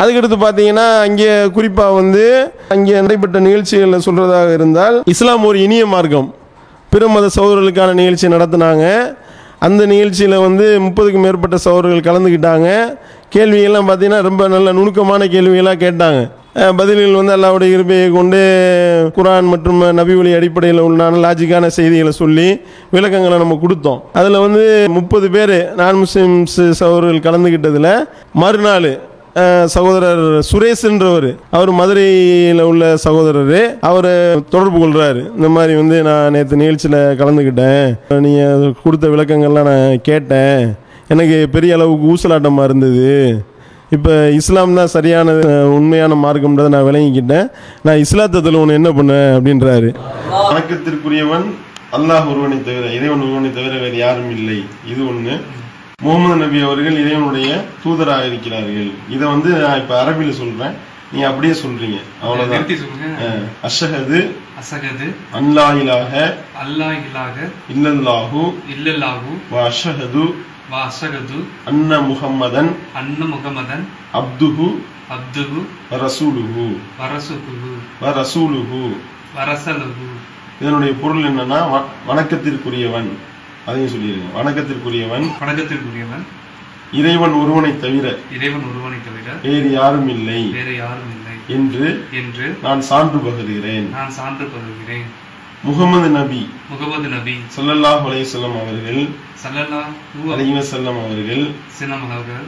அதுக்கடுத்து பார்த்தீங்கன்னா அங்கே குறிப்பாக வந்து அங்கே நடைபெற்ற நிகழ்ச்சிகளில் சொல்கிறதாக இருந்தால் இஸ்லாம் ஒரு இனிய மார்க்கம். பிற மத சகோதரர்களுக்கான நிகழ்ச்சி நடத்தினாங்க. அந்த நிகழ்ச்சியில் வந்து முப்பதுக்கும் மேற்பட்ட சகோதரர்கள் கலந்துக்கிட்டாங்க கேள்விகள்லாம் பார்த்தீங்கன்னா ரொம்ப நல்ல நுணுக்கமான கேள்விகளாக கேட்டாங்க. பதில்கள் வந்து அல்லாவுடைய இருப்பையை கொண்டு குரான் மற்றும் நபி ஒளி அடிப்படையில் உண்டான லாஜிக்கான செய்திகளை சொல்லி விளக்கங்களை நம்ம கொடுத்தோம். அதில் வந்து முப்பது பேர் நான் முஸ்லிம்ஸ் சகோதரர்கள் கலந்துக்கிட்டதில் மறுநாள் சகோதரர் சுரேஷ்ன்றவர் அவர் மதுரையில் உள்ள சகோதரர். அவர் தொடர்பு கொள்கிறாரு இந்த மாதிரி வந்து நான் நேற்று நிகழ்ச்சியில் கலந்துக்கிட்டேன் நீங்கள் கொடுத்த விளக்கங்கள்லாம் நான் கேட்டேன். எனக்கு பெரிய அளவுக்கு ஊசலாட்டமாக இருந்தது. இப்போ இஸ்லாம் தான் சரியான உண்மையான மார்க்கம்ன்றதை நான் விளங்கிக்கிட்டேன். நான் இஸ்லாத்தத்தில் ஒன்று என்ன பண்ணேன் அப்படின்றாரு. வணக்கத்திற்குரியவன் அல்லாஹ் ஒருவனை தவிர இறைவன் ஒருவனை தவிர வேறு யாரும் இல்லை. இது ஒன்று முகமது நபி அவர்கள் இறைவனுடைய தூதராக இருக்கிறார்கள் இதை வந்து நான் இப்ப அரபில சொல்றேன். நீங்க அப்படியே சொல்றீங்க. அவ்வளவுதான். அஷ்ஹது அசகது அன்லா இலாஹ அல்லா இலாக இல்லல்லாஹு இல்லல்லாஹு வ அஷ்ஹது வா அசகது அன்ன முஹம்மதன் அன்ன முகமதன் அப்துஹு அப்துகு வ ரசூலுஹு வரசுகுகு வ ரசூலுஹு. வரசலுகு இதனுடைய பொருள் என்னன்னா வணக்கத்திற்குரியவன். அதையும் சொல்லிடுங்க வணக்கத்திற்குரியவன். வணக்கத்திற்குரியவன். இறைவன் ஒருவனை தவிர இறைவன் ஒருவனை தவிர வேறு யாரும் இல்லை வேறு யாரும் இல்லை என்று என்று நான் சான்று பகருகிறேன். நான் சான்று பருகிறேன் முகமது நபி முகமது நபி ஸல்லல்லாஹு அலைஹி வஸல்லம் அவர்கள் சல்லல்லா அலைஹி வஸல்லம் அவர்கள் சினம் அவர்கள்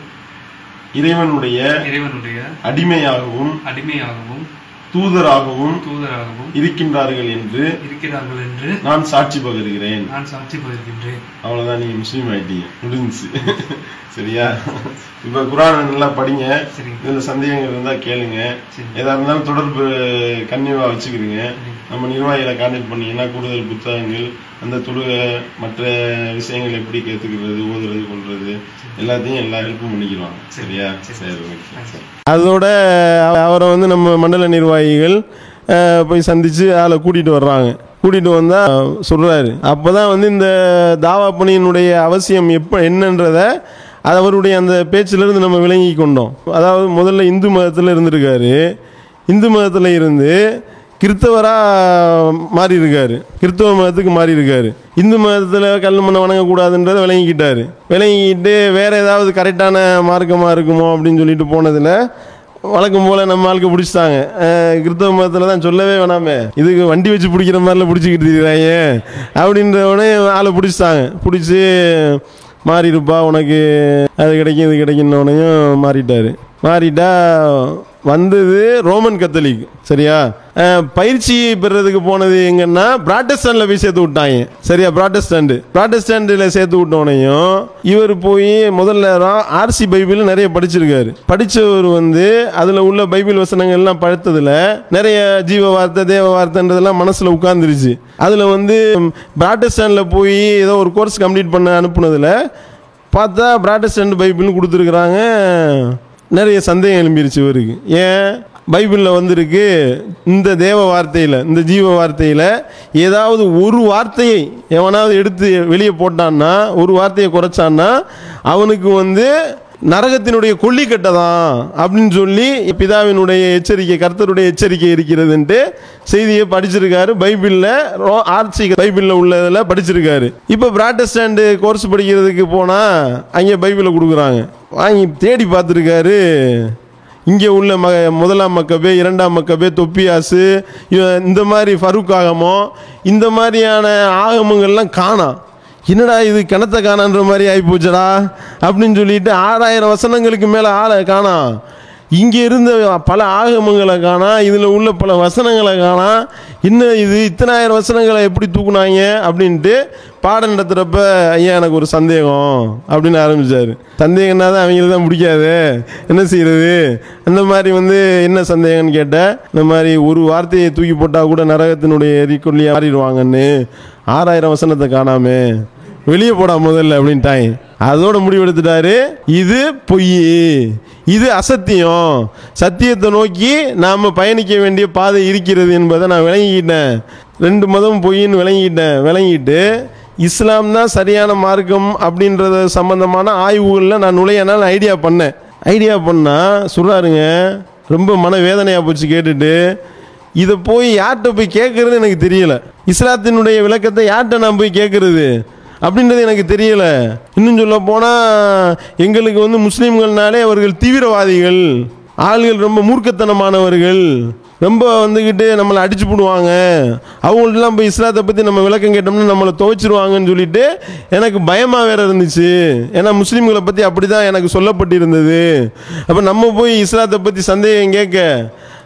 இறைவனுடைய இறைவனுடைய அடிமையாகவும் அடிமையாகவும் தூதராகவும் தூதராகவும் இருக்கின்றார்கள் என்று இருக்கிறார்கள் என்று நான் சாட்சி பகருகிறேன். நான் சாட்சி பகிர்கின்றேன். அவ்வளவுதான் நீங்க முஸ்லீம் ஆயிட்டீங்க. முடிஞ்சுச்சு. சரியா? இப்ப குரானை நல்லா படிங்க. இதுல சந்தேகங்கள் இருந்தா கேளுங்க. எதா இருந்தாலும் தொடர்பு கன்னிவா வச்சுக்கிறீங்க. நம்ம நிர்வாகிகளை கான்டாக்ட் பண்ணீங்கன்னா கூடுதல் புத்தகங்கள் அந்த தொழுகை மற்ற விஷயங்கள் எப்படி கேத்துக்கிறது ஓதுறது கொள்றது எல்லாத்தையும் எல்லா ஹெல்ப்பும் பண்ணிக்கிறாங்க சரியா? சரி. ஓகே. அதோட அவரை வந்து நம்ம மண்டல நிர்வாகிகள் போய் சந்தித்து அதில் கூட்டிகிட்டு வர்றாங்க. கூட்டிகிட்டு வந்தால் சொல்கிறாரு அப்போ தான் வந்து இந்த தாவா பணியினுடைய அவசியம் எப்போ என்னன்றத அது அவருடைய அந்த பேச்சிலிருந்து நம்ம விளங்கி கொண்டோம். அதாவது முதல்ல இந்து மதத்தில் இருந்திருக்காரு. இந்து மதத்தில் இருந்து கிறித்தவராக மாறி இருக்காரு கிறிஸ்தவ மதத்துக்கு மாறி இருக்காரு இந்து மதத்தில் கல் மண்ணை வணங்கக்கூடாதுன்றதை விளங்கிக்கிட்டாரு. விளங்கிக்கிட்டு வேறு ஏதாவது கரெக்டான மார்க்கமாக இருக்குமோ அப்படின்னு சொல்லிட்டு போனதில் வழக்கம் போல நம்ம ஆளுக்கு பிடிச்சிட்டாங்க. கிறிஸ்தவ மதத்தில் தான் சொல்லவே வேணாமே. இதுக்கு வண்டி வச்சு பிடிக்கிற மாதிரிலாம் பிடிச்சிக்கிட்டு இருக்கிறாங்க. அப்படின்ற உடனே ஆளை பிடிச்சிட்டாங்க. பிடிச்சி மாறிடுப்பா உனக்கு அது கிடைக்கும் இது கிடைக்கும்னு உடனேயும் மாறிட்டாரு. மாறிட்டா வந்தது ரோமன் கத்தலிக் சரியா? பயிற்சி பெறதுக்கு போனது எங்கன்னா பிராட்டஸ்டாண்ட்ல போய் சேர்த்து விட்டாங்க. சரியா பிராட்டஸ்டாண்ட் பிராட்டஸ்டாண்டில் சேர்த்து விட்டோனையும் இவர் போய் முதல்ல ஆர்சி பைபிள் நிறைய படிச்சிருக்காரு. படிச்சவர் வந்து அதுல உள்ள பைபிள் வசனங்கள் எல்லாம் நிறைய ஜீவ வார்த்தை தேவ வார்த்தைன்றதெல்லாம் மனசுல உட்கார்ந்துருச்சு. அதுல வந்து பிராட்டஸ்டாண்ட்ல போய் ஏதோ ஒரு கோர்ஸ் கம்ப்ளீட் பண்ண அனுப்புனதுல பார்த்தா பிராட்டஸ்டன்ட் பைபிள்னு கொடுத்துருக்குறாங்க. நிறைய சந்தேகம் எழும்பிருச்சு இவருக்கு. ஏன்? பைபிளில் வந்திருக்கு இந்த தேவ வார்த்தையில் இந்த ஜீவ வார்த்தையில் ஏதாவது ஒரு வார்த்தையை எவனாவது எடுத்து வெளியே போட்டான்னா ஒரு வார்த்தையை குறைச்சான்னா அவனுக்கு வந்து நரகத்தினுடைய கொல்லிக்கட்டை தான் அப்படின்னு சொல்லி பிதாவினுடைய எச்சரிக்கை கர்த்தருடைய எச்சரிக்கை இருக்கிறதுன்ட்டு செய்தியை படிச்சிருக்காரு. பைபிளில் ஆர்சி பைபிளில் உள்ளதில் படிச்சிருக்காரு. இப்போ பிராட்டஸ்டாண்டு கோர்ஸ் படிக்கிறதுக்கு போனால் அங்கே பைபிளை கொடுக்குறாங்க. வாங்கி தேடி பார்த்துருக்காரு. இங்கே உள்ள ம முதலாம் மக்கபே இரண்டாம் மக்கபே தொப்பியாசு இந்த மாதிரி ஃபருக் ஆகமோ இந்த மாதிரியான ஆகமங்கள்லாம் காணாம் என்னடா இது கிணத்த காணான்ற மாதிரி ஆகிப்போச்சடா அப்படின்னு சொல்லிட்டு ஆறாயிரம் வசனங்களுக்கு மேலே ஆளை காணாம் இங்கே இருந்த பல ஆகமங்களை காணா இதில் உள்ள பல வசனங்களை காணா. இன்னும் இது இத்தனாயிரம் வசனங்களை எப்படி தூக்குனாங்க அப்படின்ட்டு பாடம் நடத்துகிறப்ப ஐயா எனக்கு ஒரு சந்தேகம் அப்படின்னு ஆரம்பித்தார் சந்தேகம்னா தான் அவங்களுக்கு தான் பிடிக்காது. என்ன செய்கிறது அந்த மாதிரி வந்து என்ன சந்தேகம்னு கேட்டேன் இந்த மாதிரி ஒரு வார்த்தையை தூக்கி போட்டால் கூட நரகத்தினுடைய எரிக்கொல்லியாக மாறிடுவாங்கன்னு. ஆறாயிரம் வசனத்தை காணாமே. வெளியே போடா முதல்ல அப்படின்ட்டாங்க அதோட முடிவெடுத்துட்டாரு இது பொய். இது அசத்தியம். சத்தியத்தை நோக்கி நாம் பயணிக்க வேண்டிய பாதை இருக்கிறது என்பதை நான் விளங்கிக்கிட்டேன். ரெண்டு மதம் பொய்ன்னு விளங்கிக்கிட்டேன். விளங்கிட்டு இஸ்லாம் தான் சரியான மார்க்கம் அப்படின்றது சம்பந்தமான ஆய்வுகளில் நான் நுழைய நாள் ஐடியா பண்ணேன். ஐடியா பண்ணால் சொல்கிறாருங்க ரொம்ப மன வேதனையாக போச்சு கேட்டுட்டு. இதை போய் யார்கிட்ட போய் கேட்குறது எனக்கு தெரியல. இஸ்லாத்தினுடைய விளக்கத்தை யார்கிட்ட நான் போய் கேட்குறது அப்படின்றது எனக்கு தெரியல. இன்னும் சொல்ல போனால் எங்களுக்கு வந்து முஸ்லீம்கள்னாலே அவர்கள் தீவிரவாதிகள். ஆள்கள் ரொம்ப மூர்க்கத்தனமானவர்கள். ரொம்ப வந்துக்கிட்டு நம்மளை அடிச்சு போடுவாங்க. அவங்கள்ட்டலாம் போய் இஸ்லாத்தை பற்றி நம்ம விளக்கம் கேட்டோம்னா நம்மளை துவைச்சிருவாங்கன்னு சொல்லிட்டு எனக்கு பயமாக வேற இருந்துச்சு. ஏன்னா முஸ்லீம்களை பற்றி அப்படி தான் எனக்கு சொல்லப்பட்டிருந்தது. அப்போ நம்ம போய் இஸ்லாத்தை பற்றி சந்தேகம் கேட்க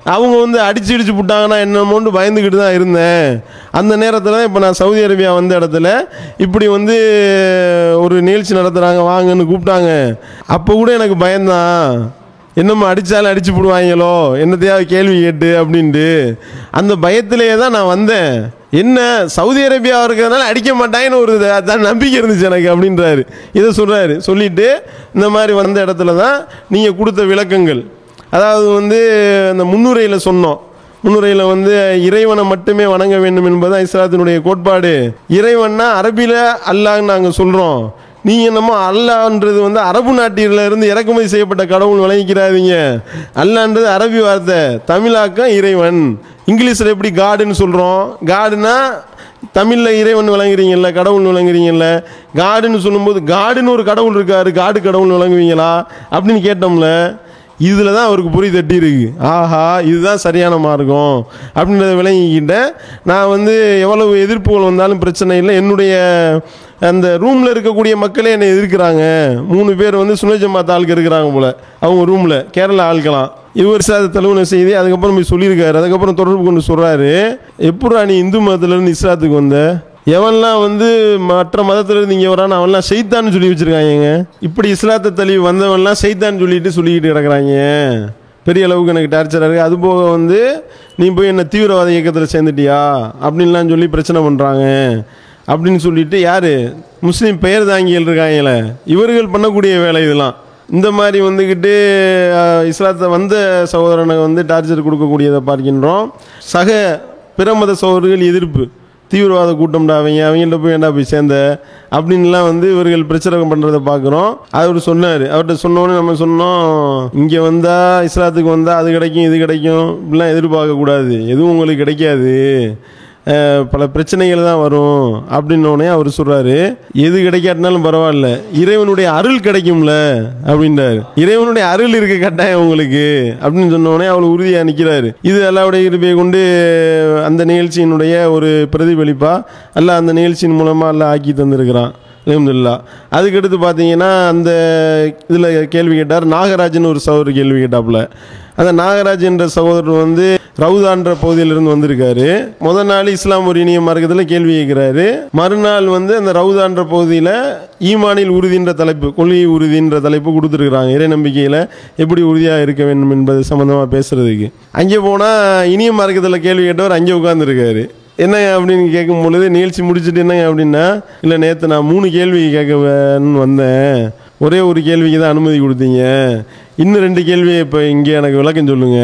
அவங்க வந்து அடிச்சு இடிச்சு விட்டாங்கன்னா என்னமோன்னு பயந்துக்கிட்டு தான் இருந்தேன். அந்த நேரத்தில் தான் இப்போ நான் சவுதி அரேபியா வந்த இடத்துல இப்படி வந்து ஒரு நிகழ்ச்சி நடத்துகிறாங்க வாங்கன்னு கூப்பிட்டாங்க. அப்போ கூட எனக்கு பயந்தான். என்னம்மா அடித்தாலும் அடிச்சு விடுவாங்களோ என்னத்தையாவது கேள்வி கேட்டு அப்படின்ட்டு. அந்த பயத்திலேயே தான் நான் வந்தேன். என்ன சவுதி அரேபியா இருக்கிறதுனால அடிக்க மாட்டாங்கன்னு ஒரு இது- நம்பிக்கை இருந்துச்சு எனக்கு அப்படின்றாரு. இதை சொல்கிறாரு சொல்லிவிட்டு இந்த மாதிரி வந்த இடத்துல தான் நீங்கள் கொடுத்த விளக்கங்கள். அதாவது வந்து அந்த முன்னுரையில் சொன்னோம். முன்னுரையில் வந்து இறைவனை மட்டுமே வணங்க வேண்டும் என்பது இஸ்லாத்தினுடைய கோட்பாடு. இறைவன்னா அரபியில் அல்லாஹ்னு நாங்கள் சொல்கிறோம் நீங்கள் என்னமோ அல்லான்றது வந்து அரபு நாட்டிலிருந்து இறக்குமதி செய்யப்பட்ட கடவுள் வழங்கிக்கிறாதீங்க அல்லான்றது அரபி வார்த்தை. தமிழாக்கம் இறைவன். இங்கிலீஷில் எப்படி காடுன்னு சொல்கிறோம் காடுனா தமிழில் இறைவன் விளங்குறீங்கல்ல கடவுள் விளங்குறீங்கல்ல. காடுன்னு சொல்லும்போது காடுன்னு ஒரு கடவுள் இருக்காரு. காடு கடவுள் விளங்குவீங்களா? அப்படின்னு கேட்டோம்ல. இதில் தான் அவருக்கு புரி தட்டி இருக்கு. ஆஹா இதுதான் சரியான மார்க்கம் அப்படின்றத விளங்கிக்கிட்டேன். நான் வந்து எவ்வளவு எதிர்ப்புகள் வந்தாலும் பிரச்சனை இல்லை. என்னுடைய அந்த ரூமில் இருக்கக்கூடிய மக்களே என்னை எதிர்க்கிறாங்க. மூணு பேர் வந்து சுனஜமாத்த ஆளுக்கு இருக்கிறாங்க போல. அவங்க ரூமில் கேரளா ஆளுக்கலாம் இவர் சார் தலைவனை செய்தி அதுக்கப்புறம் போய் சொல்லியிருக்காரு. அதுக்கப்புறம் தொடர்பு கொண்டு சொல்கிறாரு எப்படா நீ இந்து மதத்துலேருந்து இஸ்லாத்துக்கு வந்த? எவன்லாம் வந்து மற்ற மதத்திலிருந்து இங்கே வரான் அவன்லாம் செய்தான்னு சொல்லி வச்சுருக்காங்க இப்படி இஸ்லாத்தை தழுவி வந்தவன்லாம் செய்தான்னு சொல்லிட்டு சொல்லிக்கிட்டு கிடக்குறாங்க பெரிய அளவுக்கு எனக்கு டார்ச்சராக இருக்குது அது போக வந்து நீ போய் என்ன தீவிரவாத இயக்கத்தில் சேர்ந்துட்டியா? அப்படின்லாம் சொல்லி பிரச்சனை பண்ணுறாங்க அப்படின்னு சொல்லிட்டு யார்? முஸ்லீம் பெயர் தாங்கிகள் இருக்காங்களே இவர்கள் பண்ணக்கூடிய வேலை இதெல்லாம். இந்த மாதிரி வந்துக்கிட்டு இஸ்லாத்தை வந்த சகோதரனை வந்து டார்ச்சர் கொடுக்கக்கூடியதை பார்க்கின்றோம். சக பிற மத சகோதரர்கள் எதிர்ப்பு. தீவிரவாத கூட்டம்டா அவங்க அவங்கள்ட்ட போய் ஏன்டா போய் சேர்ந்த? அப்படின்லாம் வந்து இவர்கள் பிரச்சனை பண்ணுறதை பார்க்குறோம். அவர் சொன்னார். அவர்கிட்ட சொன்னோன்னே நம்ம சொன்னோம் இங்கே வந்தால் இஸ்லாத்துக்கு வந்தால் அது கிடைக்கும் இது கிடைக்கும். இப்படிலாம் எதிர்பார்க்கக்கூடாது. எதுவும் உங்களுக்கு கிடைக்காது. பல பிரச்சனைகள் தான் வரும் அப்படின்னோடனே அவர் சொல்கிறாரு எது கிடைக்காட்டினாலும் பரவாயில்ல. இறைவனுடைய அருள் கிடைக்கும்ல அப்படின்றாரு. இறைவனுடைய அருள் இருக்க கட்டாயம் உங்களுக்கு அப்படின்னு சொன்னோடனே அவள் உறுதியாக நிற்கிறாரு இது அல்லாவுடைய இருப்பை கொண்டு அந்த நிகழ்ச்சியினுடைய ஒரு பிரதிபலிப்பா எல்லாம் அந்த நிகழ்ச்சியின் மூலமாக எல்லாம் ஆக்கி தந்திருக்கிறான். அலமதுல்லா அதுக்கடுத்து பார்த்தீங்கன்னா அந்த இதில் கேள்வி கேட்டார் நாகராஜன் ஒரு சகோதரர் கேள்வி கேட்டாப்புல. அந்த நாகராஜன்ற சகோதரர் வந்து ரவுதான்ற பகுதியிலிருந்து வந்திருக்காரு. முதல் நாள் இஸ்லாம் ஒரு இனிய மார்க்கத்தில் கேள்வி கேட்கிறாரு. மறுநாள் வந்து அந்த ரவுதான்ற பகுதியில் ஈமானில் உறுதின்ற தலைப்பு கொள்கை உறுதின்ற தலைப்பு கொடுத்துருக்குறாங்க. இறை நம்பிக்கையில் எப்படி உறுதியாக இருக்க வேண்டும் என்பது சம்மந்தமாக பேசுகிறதுக்கு அங்கே போனால் இனிய மார்க்கத்தில் கேள்வி கேட்டவர் அங்கே உட்காந்துருக்காரு என்னங்க அப்படின்னு கேட்கும் பொழுது நிகழ்ச்சி முடிச்சுட்டு என்னங்க அப்படின்னா இல்லை நேற்று நான் மூணு கேள்வி கேட்க வந்தேன். ஒரே ஒரு கேள்விக்கு தான் அனுமதி கொடுத்தீங்க. இன்னும் ரெண்டு கேள்வி இப்போ இங்கே எனக்கு விளக்கம் சொல்லுங்க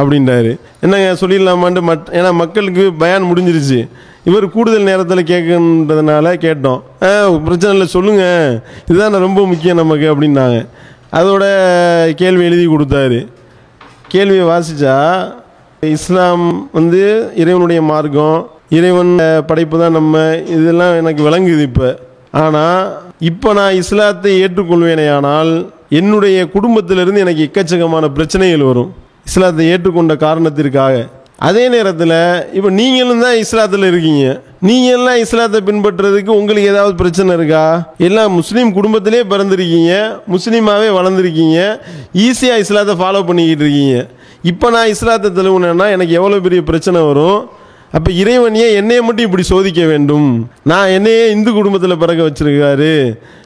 அப்படின்றாரு. என்னங்க சொல்லிடலாமான்ட்டு மட் ஏன்னா மக்களுக்கு பயான் முடிஞ்சிருச்சு. இவர் கூடுதல் நேரத்தில் கேட்கன்றதுனால கேட்டோம். ஆ பிரச்சனை இல்லை சொல்லுங்கள் இதுதான் ரொம்ப முக்கியம் நமக்கு அப்படின்னாங்க. அதோட கேள்வி எழுதி கொடுத்தாரு. கேள்வியை வாசிச்சா இஸ்லாம் வந்து இறைவனுடைய மார்க்கம் இறைவன் படைப்பு தான் நம்ம. இதெல்லாம் எனக்கு விளங்குது இப்போ. ஆனால் இப்போ நான் இஸ்லாத்தை ஏற்றுக்கொள்வேனே ஆனால் என்னுடைய குடும்பத்திலிருந்து எனக்கு எக்கச்சக்கமான பிரச்சனைகள் வரும். இஸ்லாத்தை ஏற்றுக்கொண்ட காரணத்திற்காக. அதே நேரத்தில் இப்போ நீங்களும் தான் இஸ்லாத்தில் இருக்கீங்க. நீங்கள் எல்லாம் இஸ்லாத்தை பின்பற்றுறதுக்கு உங்களுக்கு ஏதாவது பிரச்சனை இருக்கா? எல்லாம் முஸ்லீம் குடும்பத்திலே பிறந்திருக்கீங்க முஸ்லீமாகவே வளர்ந்துருக்கீங்க ஈஸியாக இஸ்லாத்தை ஃபாலோ பண்ணிக்கிட்டு இருக்கீங்க. இப்போ நான் இஸ்லாத்தை தழுவுனேன்னா எனக்கு எவ்வளோ பெரிய பிரச்சனை வரும்? அப்போ இறைவன் ஏன் மட்டும் இப்படி சோதிக்க வேண்டும்? நான் என்னையே இந்து குடும்பத்தில் பிறக்க வச்சிருக்காரு.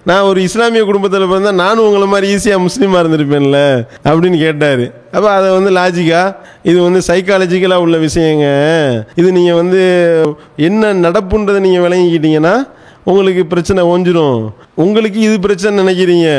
நான் ஒரு இஸ்லாமிய குடும்பத்தில் பிறந்தால் நானும் உங்களை மாதிரி ஈஸியாக முஸ்லீமாக இருந்திருப்பேன்ல அப்படின்னு கேட்டார். அப்போ அதை வந்து லாஜிக்காக இது வந்து சைக்காலஜிக்கலாக உள்ள விஷயங்க. இது நீங்கள் வந்து என்ன நடப்புன்றதை நீங்கள் விளங்கிக்கிட்டீங்கன்னா உங்களுக்கு பிரச்சனை ஓஞ்சிரும். உங்களுக்கு இது பிரச்சனை நினைக்கிறீங்க.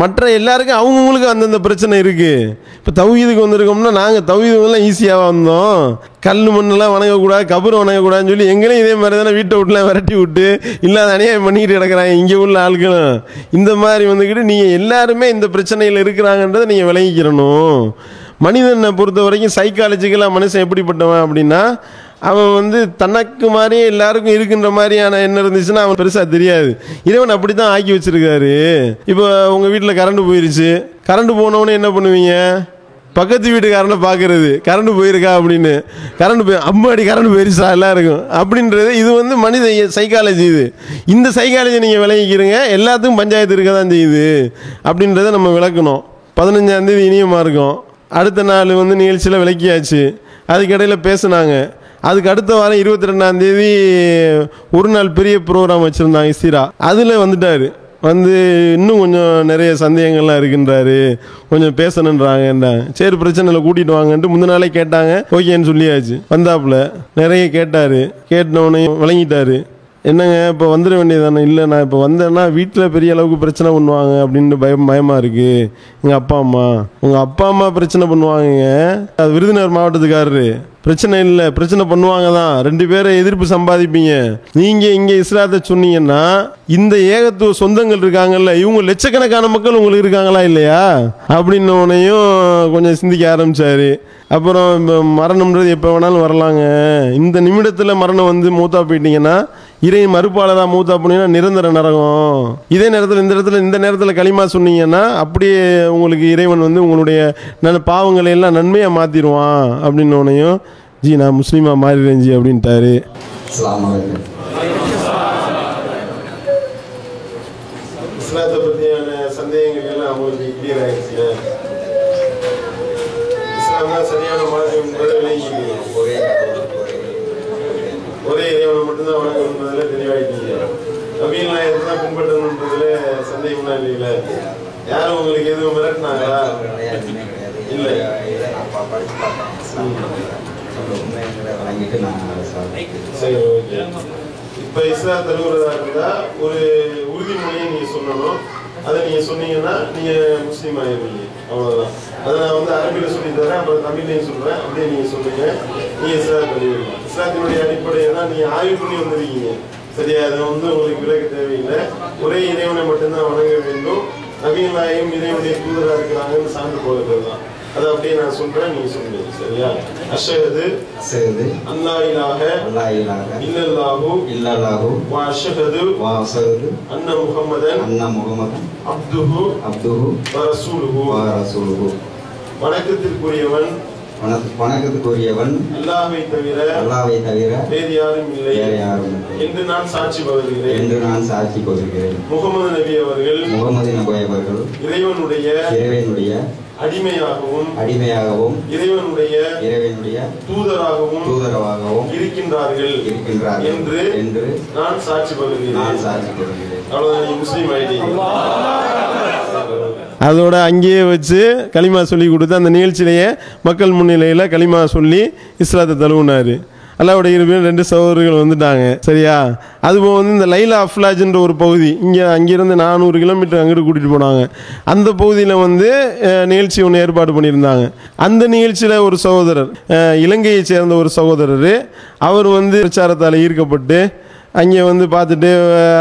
மற்ற எல்லாருக்கும் அவங்கவுங்களுக்கு அந்தந்த பிரச்சனை இருக்குது இப்போ தௌஹீதுக்கு வந்திருக்கோம்னா நாங்கள் தௌஹீதுலாம் ஈஸியாக வந்தோம். கல் மண்ணெல்லாம் வணங்கக்கூடாது கபர் வணங்கக்கூடாதுன்னு சொல்லி எங்களையும் இதே மாதிரி தானே வீட்டை விட்டுலாம் விரட்டி விட்டு இல்லாத அநியாயம் பண்ணிக்கிட்டு கிடக்குறாங்க இங்கே உள்ள ஆட்களும். இந்த மாதிரி வந்துக்கிட்டு நீங்கள் எல்லாருமே இந்த பிரச்சனையில் இருக்கிறாங்கன்றதை நீங்கள் விளங்கிக்கிறணும். மனிதனை பொறுத்த வரைக்கும் சைக்காலஜிக்கலாக மனுஷன் எப்படிப்பட்டவன் அப்படின்னா அவன் வந்து தனக்கு மாதிரியே எல்லாருக்கும் இருக்கின்ற மாதிரியான என்ன இருந்துச்சுன்னா அவன் பெருசாக தெரியாது. இறைவன் அப்படி தான் ஆக்கி வச்சிருக்காரு. இப்போ உங்கள் வீட்டில் கரண்ட் போயிருச்சு. கரண்ட் போனவொடனே என்ன பண்ணுவீங்க? பக்கத்து வீட்டுக்காரனை பார்க்கறது கரண்ட் போயிருக்கா அப்படின்னு. கரண்ட் போய் அம்மாடி கரண்ட் போயிருச்சா எல்லாருக்கும். அப்படின்றது இது வந்து மனித சைக்காலஜி இது. இந்த சைக்காலஜி நீங்கள் விளங்கிக்கிறீங்க. எல்லாத்துக்கும் பஞ்சாயத்து இருக்க தான் செய்யுது. அப்படின்றத நம்ம விளக்கணும். பதினஞ்சாந்தேதி இனியமாக இருக்கும். அடுத்த நாள் வந்து நிகழ்ச்சியில் விளக்கியாச்சு. அதுக்கிடையில் பேசுனாங்க. அதுக்கு அடுத்த வாரம் இருபத்தி ரெண்டாம் தேதி ஒரு நாள் பெரிய ப்ரோக்ராம் வச்சுருந்தாங்க இஸ்திரா அதில் வந்துட்டார். வந்து இன்னும் கொஞ்சம் நிறைய சந்தேகங்கள்லாம் இருக்குன்றாரு. கொஞ்சம் பேசணுன்றாங்கன்றாங்க சரி பிரச்சனை இல்லை கூட்டிகிட்டு வாங்கன்ட்டு முந்தின நாளே கேட்டாங்க. ஓகேன்னு சொல்லியாச்சு. வந்தாப்புல நிறைய கேட்டார். கேட்டவுடனே விளங்கிட்டாரு என்னங்க இப்போ வந்துட வேண்டியதானே இல்லை நான் இப்போ வந்தேன்னா வீட்டில் பெரிய அளவுக்கு பிரச்சனை பண்ணுவாங்க அப்படின்னு பயம் பயமாக இருக்குது எங்கள் அப்பா அம்மா. உங்கள் அப்பா அம்மா பிரச்சனை பண்ணுவாங்கங்க. அது விருதுநகர் மாவட்டத்துக்காரரு. பிரச்சனை இல்லை பிரச்சனை பண்ணுவாங்க தான். ரெண்டு பேரை எதிர்ப்பு சம்பாதிப்பீங்க. நீங்கள் இங்கே இஸ்லாத்தை சொன்னீங்கன்னா இந்த ஏகத்துவ சொந்தங்கள் இருக்காங்கல்ல இவங்க லட்சக்கணக்கான மக்கள் உங்களுக்கு இருக்காங்களா இல்லையா? அப்படின்னோடனையும் கொஞ்சம் சிந்திக்க ஆரம்பிச்சாரு. அப்புறம் இப்போ மரணம்ன்றது எப்போ வேணாலும் வரலாங்க. இந்த நிமிடத்தில் மரணம் வந்து மூத்தா போயிட்டீங்கன்னா இறை மறுப்பால் தான் மூத்தா போனீங்கன்னா நிரந்தர நரகம். இதே நேரத்தில் இந்த இடத்துல இந்த நேரத்தில் களிமா சொன்னீங்கன்னா அப்படியே உங்களுக்கு இறைவன் வந்து உங்களுடைய நல்ல பாவங்களை எல்லாம் நன்மையாக மாற்றிடுவான் அப்படின்னோடனையும் ஜி நான் முஸ்லீமாக மாறிடுறேன் ஜி அப்படின்ட்டாரு. இஸ்லாத்தை பற்றியான சந்தேகங்கள் எல்லாம் அவங்களுக்கு கிளியர் ஆயிடுச்சு இஸ்லாம் தான் சரியான மாதிரி ஒரே கடவுள், ஒரே ஒரே இறைவனை மட்டும்தான் வணங்கணுன்றதுல தெளிவாயிட்டீங்க. நவீன நாயகத்தை தான் பின்பற்றணுன்றதுல சந்தேகம்லாம் இல்லைங்கள? யாரும் உங்களுக்கு எதுவும் மிரட்டினாங்களா? இல்லை. சரி ஓகே. இப்போ இஸ்லாம் தருகிறதா இருந்தா ஒரு உறுதிமொழியை நீங்க சொல்லணும். அதை நீங்க சொன்னீங்கன்னா நீங்க முஸ்லீம் ஆயிருவீங்க அவ்வளவுதான். அதை நான் வந்து அரபியில் சொல்லி தரேன் அப்புறம் தமிழ்லையும் சொல்றேன் அப்படியே நீங்க சொல்லுங்க நீங்க இஸ்லாம் தருவீங்க இஸ்லாத்தினுடைய அடிப்படையை தான் நீங்க ஆய்வு பண்ணி வந்திருக்கீங்க. சரியா? அதை வந்து உங்களுக்கு விலக தேவையில்லை. ஒரே இறைவனை மட்டும்தான் வணங்க வேண்டும். நவீன நாயகம் இறைவனுடைய தூதராக இருக்கிறாங்கன்னு சான்று போகிறது தான். அதை அப்படியே நான் சொல்றேன் நீங்க சொல்லுங்க. சரியா? அஷஹது அசகது, அல்லா இலாஹ அல்லாஹ் இலாஹ இல்லல்லாஹு இல்லல்லாஹு வ அஷ்ஹது வ அசகது அன்ன முஹம்மதன் அன்ன முகமதன் அப்துஹு அப்துஹு வ ரசூலுஹு. வ ரசூலுஹு. வணக்கத்திற்குரியவன். வணக்க- வணக்கத்துக்குரியவன் அல்லாஹ்வை தவிர அல்லாஹ்வை தவிர வேறு யாரும் இல்லை. வேறு யாரும் இல்லை. என்று நான் சாட்சி பகர்கிறேன். என்று நான் சாட்சி கொள்கிறேன் முகமது நபி அவர்கள் முகமது நபி அவர்கள் இறைவனுடைய இறைவனுடைய அடிமையாகவும் அடிமையாகவும் இறைவனுடைய இறைவனுடைய தூதராகவும் தூதரவாகவும் இருக்கின்றார்கள் இருக்கின்றார்கள் என்று என்று நான் சாட்சி நான் பகர்கிறேன் சாட்சி கொள்கிறேன் அவ்வளவுதான் முஸ்லீம் ஆயிட்டீங்க அதோட அங்கேயே வச்சு களிமா சொல்லி கொடுத்து அந்த நிகழ்ச்சியிலேயே மக்கள் முன்னிலையில் களிமா சொல்லி இஸ்லாத்தை தழுவினார். அல்லாவுடைய இருப்பினும் ரெண்டு சகோதரர்கள் வந்துட்டாங்க. சரியா? அதுபோக வந்து இந்த லைலா அஃப்லாஜ்ன்ற ஒரு பகுதி இங்கே அங்கேருந்து நானூறு கிலோமீட்டர் அங்கிட்டு கூட்டிகிட்டு போனாங்க. அந்த பகுதியில் வந்து நிகழ்ச்சி ஒன்று ஏற்பாடு பண்ணியிருந்தாங்க. அந்த நிகழ்ச்சியில் ஒரு சகோதரர் இலங்கையை சேர்ந்த ஒரு சகோதரர் அவர் வந்து பிரச்சாரத்தால் ஈர்க்கப்பட்டு அங்கே வந்து பார்த்துட்டு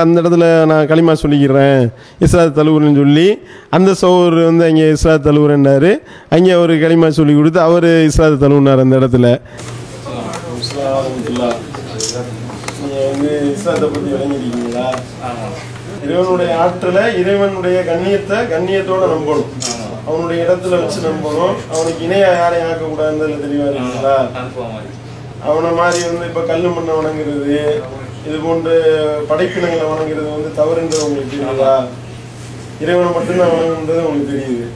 அந்த இடத்துல நான் களிமா சொல்லிக்கிறேன். இஸ்லாத் தழுவுறேன்னு சொல்லி அந்த சோர் வந்து அங்கே இஸ்லாத் தழுவுறேன்னாரு அங்கே அவர் களிமா சொல்லி கொடுத்து அவர் இஸ்லாத் தழுவுனார் அந்த இடத்துல. நீங்கள் வந்து இஸ்லாத்தை பற்றி விளங்கிருக்கீங்களா இறைவனுடைய ஆற்றலை இறைவனுடைய கண்ணியத்தை கண்ணியத்தோட நம்பணும். அவனுடைய இடத்துல வச்சு நம்பணும். அவனுக்கு இணையா யாரையும் ஆக்கக்கூடாதுன்றதுல தெளிவாக இருக்கீங்களா? அவனை மாதிரி வந்து இப்போ கல்லு மண்ணை வணங்குறது இது போன்ற படைப்பினங்களை வணங்குறது வந்து தவறுன்றது உங்களுக்கு தெரியுதா? இறைவனை மட்டும்தான் வணங்குன்றது உங்களுக்கு தெரியுது.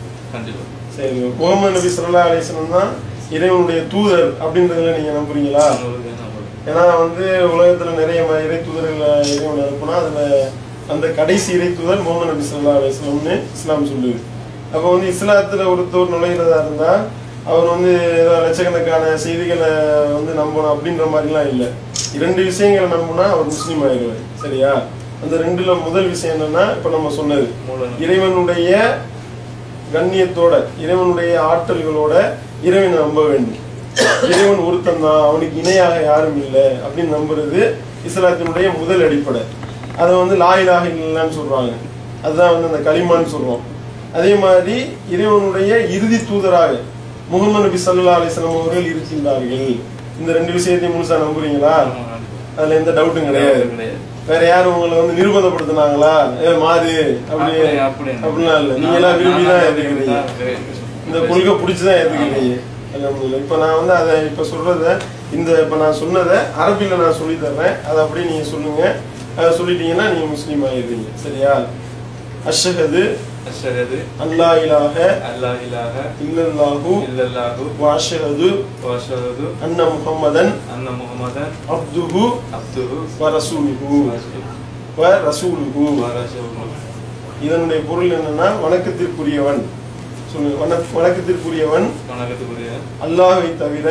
சரி முகமது நபி ஸல்லல்லாஹு அலைஹி வஸல்லம் தான் இறைவனுடைய தூதர் அப்படின்றதுல நீங்க நம்புறீங்களா? ஏன்னா வந்து உலகத்துல நிறைய இறை தூதர்கள் இறைவன் அனுப்புனா அதுல அந்த கடைசி இறை தூதர் முகமது நபி ஸல்லல்லாஹு அலைஹி வஸல்லம்னு இஸ்லாம் சொல்லுது. அப்போ வந்து இஸ்லாத்துல ஒருத்தர் நுழைகிறதா இருந்தா அவர் வந்து ஏதோ லட்சக்கணக்கான செய்திகளை வந்து நம்பணும் அப்படின்ற மாதிரிலாம் இல்லை. இரண்டு விஷயங்களை நம்பினா அவர் முஸ்லீம் ஆயிடுவார். சரியா? அந்த ரெண்டுல முதல் விஷயம் என்னன்னா இப்ப நம்ம சொன்னது இறைவனுடைய கண்ணியத்தோட இறைவனுடைய ஆற்றல்களோட இறைவனை நம்ப வேண்டும். இறைவன் ஒருத்தன் தான் அவனுக்கு இணையாக யாரும் இல்லை அப்படின்னு நம்புறது இஸ்லாத்தினுடைய முதல் அடிப்படை. அதை வந்து லாயிலாக இல்லைன்னு சொல்றாங்க. அதுதான் வந்து அந்த களிமான்னு சொல்றோம். அதே மாதிரி இறைவனுடைய இறுதி தூதராக முகமது நபி சல்லா அலிஸ்லாம் அவர்கள் இருக்கின்றார்கள். இந்த ரெண்டு விஷயத்தையும் முழுசா நம்புறீங்களா? அதுல எந்த டவுட்டும் கிடையாது. வேற யாரும் உங்களை வந்து நிர்பந்தப்படுத்தினாங்களா? ஏ மாறு அப்படி? அப்படிலாம் இல்ல. நீங்க எல்லாம் விரும்பி தான் ஏத்துக்கிறீங்க. இந்த கொள்கை பிடிச்சுதான் ஏத்துக்கிறீங்க. இப்ப நான் வந்து அதை இப்ப சொல்றத இந்த இப்ப நான் சொன்னதை அரபில நான் சொல்லி தர்றேன். அதை அப்படியே நீங்க சொல்லுங்க. அதை சொல்லிட்டீங்கன்னா நீங்க முஸ்லீம் ஆயிடுறீங்க சரியா? அஷ்ஹது அல்லா இலாஹ அல்லா இலாஹ இல்லல்லாஹு இல்லல்லாஹு வஅஷ்ஹது வ அஷ்ஹது அன்ன முஹம்மதன் அன்ன முஹம்மதன் அப்துஹு அப்துஹு வ ரசூலுஹு வ வ ரசூலுஹு ரசூலுஹு இதனுடைய பொருள் என்னன்னா வணக்கத்திற்குரியவன். வணக்கத்திற்குரியவன். அல்லாஹ்வை தவிர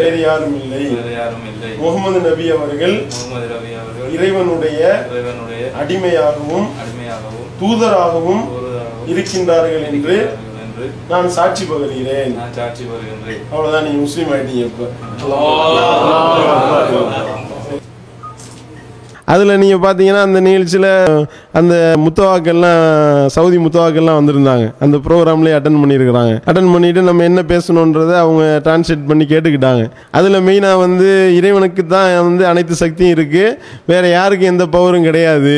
வேறு யாரும் இல்லை. முகமது நபி அவர்கள் இறைவனுடைய அடிமையாகவும் அடிமையாகவும் தூதராகவும் இருக்கின்றார்கள் என்று நான் சாட்சி பகர்கிறேன். சாட்சி வருகின்றேன் அவ்வளவுதான் நீங்க முஸ்லீம் ஆயிட்டீங்க இப்ப. அதில் நீங்கள் பார்த்தீங்கன்னா அந்த நிகழ்ச்சியில் அந்த முத்தவாக்கள்லாம் சவுதி முத்தவாக்கள்லாம் வந்திருந்தாங்க. அந்த ப்ரோக்ராம்லேயே அட்டன் பண்ணியிருக்கிறாங்க. அட்டன் பண்ணிவிட்டு நம்ம என்ன பேசணுன்றதை அவங்க டிரான்ஸ்லேட் பண்ணி கேட்டுக்கிட்டாங்க. அதில் மெயினாக வந்து இறைவனுக்கு தான் வந்து அனைத்து சக்தியும் இருக்குது வேறு யாருக்கும் எந்த பவரும் கிடையாது.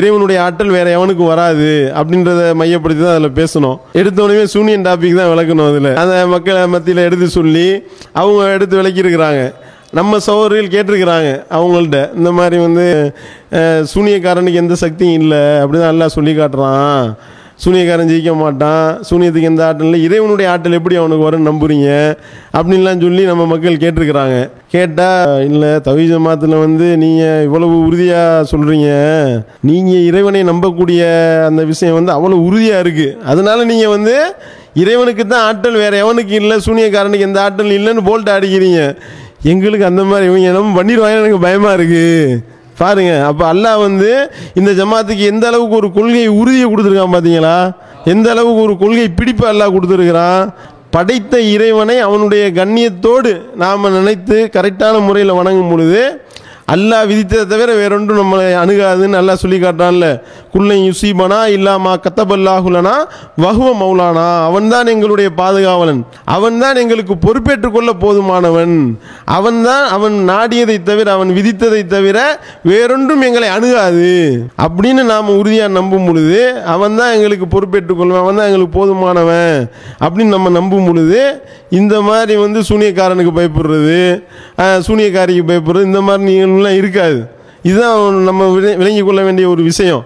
இறைவனுடைய ஆற்றல் வேறு எவனுக்கும் வராது அப்படின்றத மையப்படுத்தி தான் அதில் பேசணும். எடுத்தோடனே சூனியன் டாபிக் தான் விளக்கணும் அதில். அந்த மக்களை மத்தியில் எடுத்து சொல்லி அவங்க எடுத்து விளக்கியிருக்கிறாங்க. நம்ம சகோதரிகள் கேட்டிருக்கிறாங்க அவங்கள்ட்ட. இந்த மாதிரி வந்து சூனியக்காரனுக்கு எந்த சக்தியும் இல்லை அப்படிதான் எல்லாம் சொல்லி காட்டுறான். சூனியக்காரன் ஜெயிக்க மாட்டான். சூனியத்துக்கு எந்த ஆற்றல் இல்லை. இறைவனுடைய ஆற்றல் எப்படி அவனுக்கு வரும்னு நம்புறீங்க? அப்படின்லாம் சொல்லி நம்ம மக்கள் கேட்டிருக்கிறாங்க. கேட்டால் இல்லை தவி ஜமாத்தில் வந்து நீங்கள் இவ்வளவு உறுதியாக சொல்கிறீங்க நீங்கள் இறைவனை நம்பக்கூடிய அந்த விஷயம் வந்து அவ்வளோ உறுதியாக இருக்குது அதனால நீங்கள் வந்து இறைவனுக்கு தான் ஆற்றல் வேறு எவனுக்கு இல்லை? சூனியக்காரனுக்கு எந்த ஆற்றல் இல்லைன்னு போல்ட்டு அடிக்கிறீங்க. எங்களுக்கு அந்த மாதிரி இவங்க என்னமோ பண்ணிடுவாங்கன்னு எனக்கு பயமாக இருக்குது பாருங்க அப்போ அல்லாஹ் வந்து இந்த ஜமாத்துக்கு எந்த அளவுக்கு ஒரு கொள்கை உறுதியை கொடுத்துருக்கான் பார்த்தீங்களா எந்த அளவுக்கு ஒரு கொள்கை பிடிப்பு அல்லாஹ் கொடுத்துருக்கிறான்? படைத்த இறைவனை அவனுடைய கண்ணியத்தோடு நாம் நினைத்து கரெக்டான முறையில் வணங்கும் பொழுது அல்லாஹ் விதித்ததை தவிர வேறொன்றும் நம்மளை அணுகாதுன்னு நல்லா சொல்லி காட்டான்ல குல்லை யுசீபனா இல்லாமா கத்தபல்லாஹுலனா வகுவ மௌலானா. அவன்தான் எங்களுடைய பாதுகாவலன். அவன்தான் எங்களுக்கு பொறுப்பேற்றுக்கொள்ள போதுமானவன். அவன்தான் அவன் நாடியதை தவிர அவன் விதித்ததை தவிர வேறொன்றும் எங்களை அணுகாது. அப்படின்னு நாம் உறுதியாக நம்பும் பொழுது அவன் தான் எங்களுக்கு பொறுப்பேற்றுக்கொள்வன் அவன் தான் எங்களுக்கு போதுமானவன் அப்படின்னு நம்ம நம்பும் பொழுது இந்த மாதிரி வந்து சூனியக்காரனுக்கு பயப்படுறது சூனியக்காரிக்கு பயப்படுறது இந்த மாதிரி நிகழ்வுலாம் இருக்காது. இதுதான் நம்ம விளங்கி கொள்ள வேண்டிய ஒரு விஷயம்.